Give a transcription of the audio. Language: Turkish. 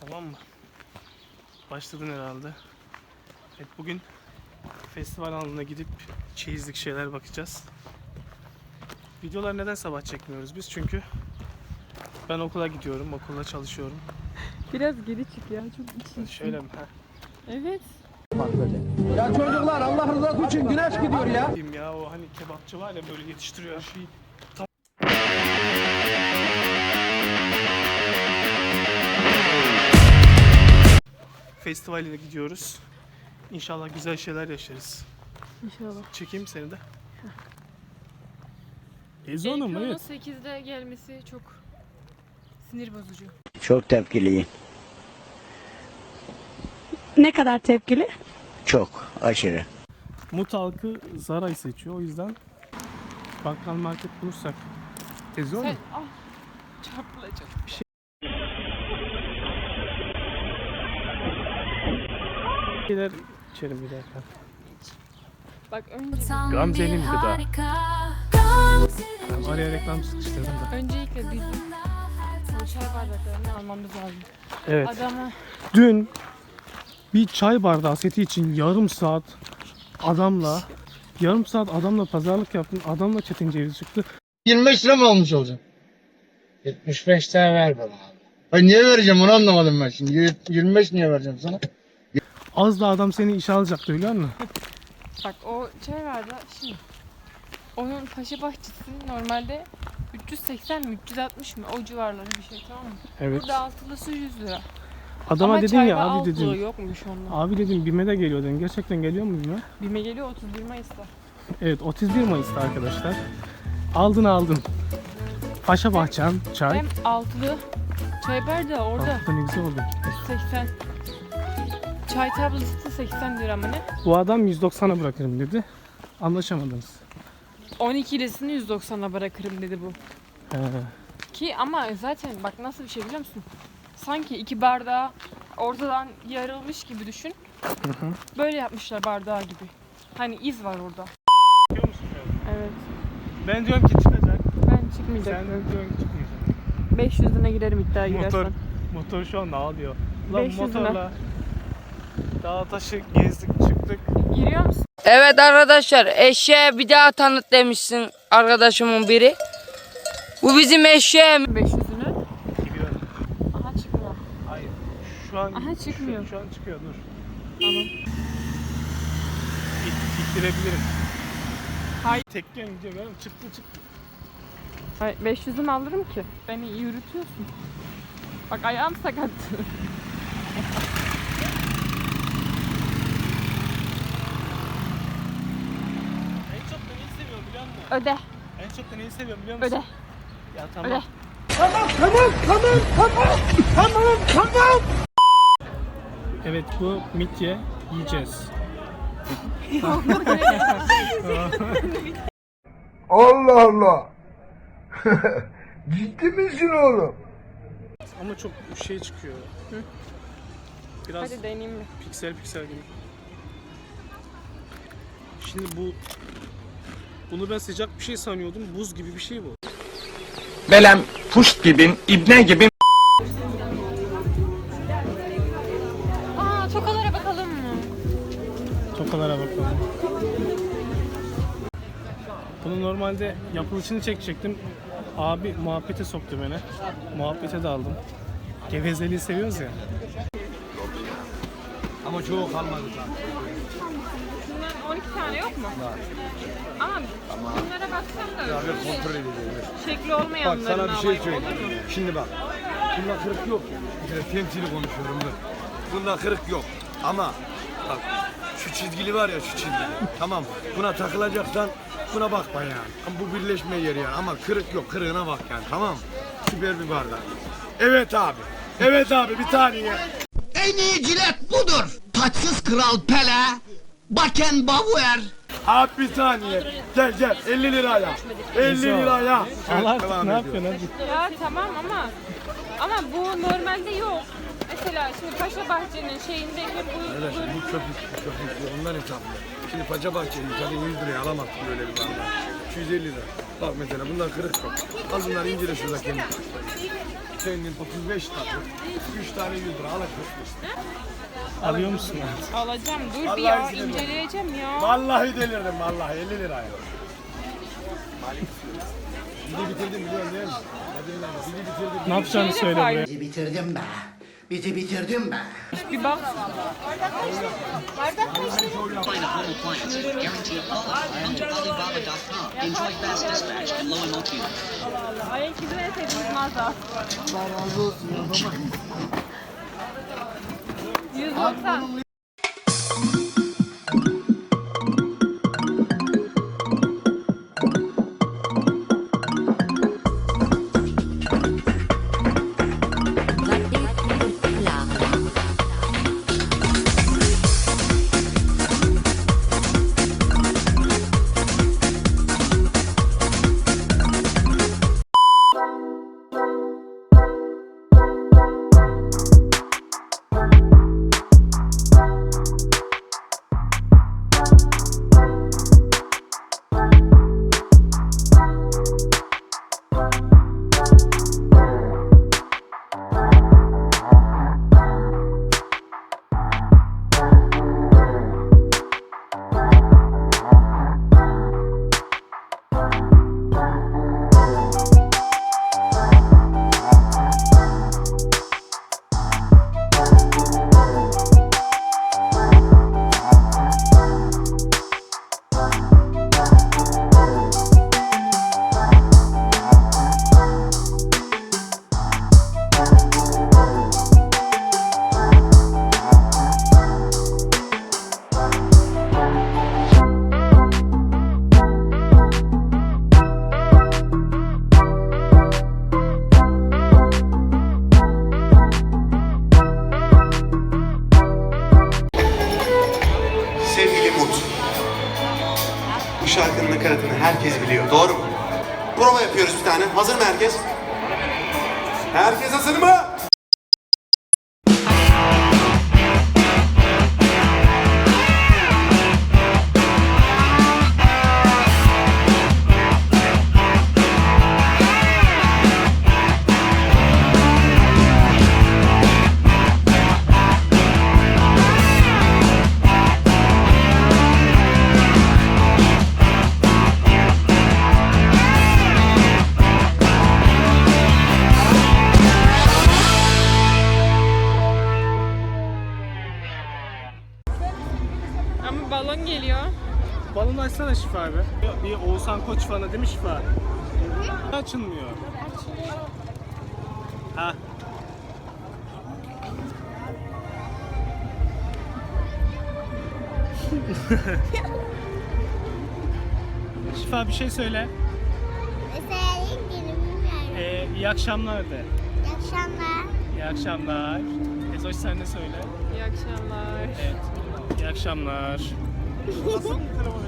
Tamam mı? Başladın herhalde. Evet bugün festival alanına gidip çeyizlik şeyler bakacağız. Videolar neden sabah çekmiyoruz biz? Çünkü ben okula gidiyorum, okulda çalışıyorum. Biraz geri çık ya çok içim. Şöyle mi? Ha. Evet. Ya çocuklar Allah rızası için güneş gidiyor ya. Ya o hani kebapçı var ya böyle yetiştiriyor şeyi. Festivaline gidiyoruz. İnşallah güzel şeyler yaşarız. İnşallah. Çekeyim seni de. Ezonu mu? Ekranın Evet. 8'de gelmesi çok sinir bozucu. Çok tepkiliyim. Ne kadar tepkili? Çok aşırı. Mut halkı Zara'yı seçiyor. O yüzden bakkal market bulursak. Eziyor mu? Sen ah çarpılacak. Bir şeyler içerim giderken. Bak önce Gamze'nin gıda. Ben araya reklam sıkıştırdım da. öncelikle bizim bu çay bardaklarını almamız lazım. Evet. Adama Dün bir çay bardağı seti için yarım saat adamla yarım saat adamla pazarlık yaptım. Adamla çetin ceviz çıktı. 25 lira mı almış olacağım? 75 tane ver bana abi. Ay niye vereceğim onu anlamadım ben şimdi. Yir- 25 niye vereceğim sana? Az da adam seni işe alacaktı biliyor musun? bak o çay bardağı şimdi onun paşa bahçesi normalde 380 mi 360 mı o civarları bir şey tamam mı? Evet. Burada altılısı 100 lira. Adama Ama dedim ya abi dedim. yokmuş onda. Abi dedim BİM'e de geliyor dedim. Gerçekten geliyor mu BİM'e? Bime geliyor 31 Mayıs'ta. Evet 31 Mayıs'ta arkadaşlar. Aldın aldın. Paşa Bahçem çay. Hem altılı çay bardağı orada Altı da ne güzel oldu. 80. Çay tablası 80 lira mı ne? Bu adam 190'a bırakırım dedi. Anlaşamadınız. 12'lisini 190'a bırakırım dedi bu. He. Ki ama zaten bak nasıl bir şey biliyor musun? Sanki iki bardağı ortadan yarılmış gibi düşün. Böyle yapmışlar bardağı gibi. Hani iz var orada. Biliyor musun an? Evet. Ben diyorum ki çıkacak. Ben Sen çıkmayacak. diyorsun ki çıkmayacak. 500'üne girerim iddia Motor, girersen. motor şu anda ağlıyor. Lan 500 lira. motorla dağ taşı gezdik çıktık. Giriyor musun? Evet arkadaşlar eşeğe bir daha tanıt demişsin arkadaşımın biri. Bu bizim eşeğim. 500'ünü. Giriyorum. Aha çıkmıyor. Hayır. Şu an Aha, çıkmıyor. Şu, şu an çıkıyor dur. Tamam. İt, ittirebilirim. Hayır. Tekken gidiyor benim çıktı çıktı. Hayır 500'ümü alırım ki. Beni yürütüyorsun. Bak ayağım sakat. En çok da neyi seviyorum biliyor musun? Öde. En çok da neyi seviyorum biliyor musun? Öde. Ya tamam. Öde. Evet bu mitye yiyeceğiz. Allah Allah. Ciddi misin oğlum? Ama çok şey çıkıyor. Biraz Hadi deneyeyim mi? piksel piksel gibi. Şimdi bu bunu ben sıcak bir şey sanıyordum. Buz gibi bir şey bu. Belem puşt gibin, ibne gibin. Aa tokalara bakalım mı? Tokalara bakalım. Bunu normalde yapılışını çekecektim. Abi muhabbete soktu beni. Muhabbete daldım. Gevezeliği seviyoruz ya. Ama çoğu kalmadı 12 tane yok mu? Var. Ama bunlara baksam da Abi kontrol edeceğim. şekli Bak olmayanlarını sana bir şey alayım, söyleyeyim. olur mu? Şimdi bak. Bunda kırık yok. Bir temsili konuşuyorum dur. Bunda kırık yok. Ama bak şu çizgili var ya şu çizgili. tamam. Buna takılacaksan buna bakma yani. Ama bu birleşme yeri yani. Ama kırık yok. Kırığına bak yani. Tamam mı? Süper bir bardak. Evet abi. Evet abi bir tane. En iyi cilet budur. Taçsız kral Pele, Beckenbauer. Abi bir saniye. Gel gel 50 liraya. 50 liraya. Allah artık ne yapıyorsun hadi. Ya tamam ama ama bu normalde yok. Mesela şimdi Paşa Bahçe'nin şeyindeki bu, Evet, bu bu köpük, bu köpük. Ondan hesaplı. Şimdi Paça Bahçe'yi zaten 100 liraya alamazsın böyle bir bardağı. 250 lira. Bak mesela bunlar kırık yok. Al bunları incele şurada kendi. Senin 35 lira. 3 tane 100 lira al Alıyor musun? Alacağım. Dur bir Vallahi ya izledim. inceleyeceğim ya. Vallahi delirdim vallahi 50 liraya. Bizi bitirdim biliyorsun değil mi? Hadi lan bizi bitirdim. Ne yapacağını Şeyle söyle buraya. Bitirdim be. Bizi bitirdim be. Bir bak. Allah Allah. Ayak izi en sevdiğimiz mağaza. Allah razı olsun ya baba. 190. Sevgili Mut. Bu şarkının nakaratını herkes biliyor. Doğru mu? Prova yapıyoruz bir tane. Hazır mı herkes? Herkes hazır mı? Balon açsana Şifa abi. Bir Oğuzhan Koç fanı değil mi Şifa? Açılmıyor. Ha. Şifa bir şey söyle. Ee, iyi akşamlar de. İyi akşamlar. İyi akşamlar. Ezoş sen de söyle. İyi akşamlar. Evet. İyi akşamlar.